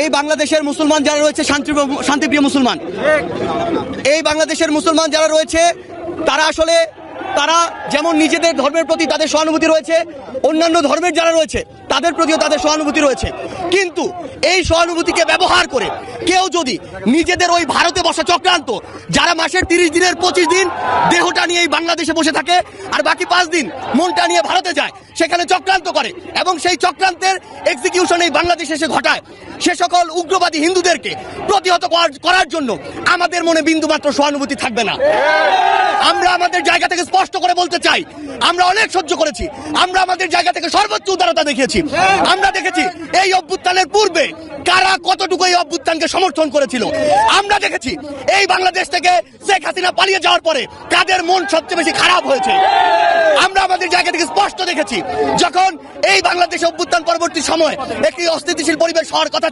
এই বাংলাদেশের মুসলমান যারা রয়েছে, শান্তি শান্তিপ্রিয় মুসলমান। এই বাংলাদেশের মুসলমান যারা রয়েছে, তারা আসলে তারা যেমন নিজেদের ধর্মের প্রতি তাদের সহানুভূতি রয়েছে, অন্যান্য ধর্মের যারা রয়েছে, তাদের প্রতিও তাদের সহানুভূতি রয়েছে। কিন্তু এই সহানুভূতিকে ব্যবহার করে কেউ যদি নিজেদের ওই ভারতে বসা চক্রান্ত, যারা মাসের তিরিশ দিনের পঁচিশ দিন দেহটা নিয়ে বাংলাদেশে বসে থাকে, আর বাকি পাঁচ দিন মনটা নিয়ে ভারতে যায়, সেখানে চক্রান্ত করে, এবং সেই চক্রান্তের এক্সিকিউশন এই বাংলাদেশে এসে ঘটায়, সে সকল উগ্রবাদী হিন্দুদেরকে প্রতিহত করার- করার জন্য আমাদের মনে বিন্দুমাত্র সহানুভূতি থাকবে না। আমরা আমাদের জায়গা থেকে স্পষ্ট করে বলতে চাই, আমরা অনেক সহ্য করেছি, আমরা আমাদের জায়গা থেকে সর্বোচ্চ উদারতা দেখিয়েছি। আমরা দেখেছি এই অভ্যুত্থানের পূর্বে কারা কতটুকু এই অভ্যুত্থানকে সমর্থন করেছিল। আমরা দেখেছি এই বাংলাদেশ থেকে শেখ হাসিনা পালিয়ে যাওয়ার পরে কাদের মন সবচেয়ে বেশি খারাপ হয়েছে। আমরা আমাদের জায়গা থেকে স্পষ্ট দেখেছি, যখন এই বাংলাদেশ অভ্যুত্থান পরবর্তী সময় একটি অস্থিতিশীল পরিবেশ হওয়ার কথা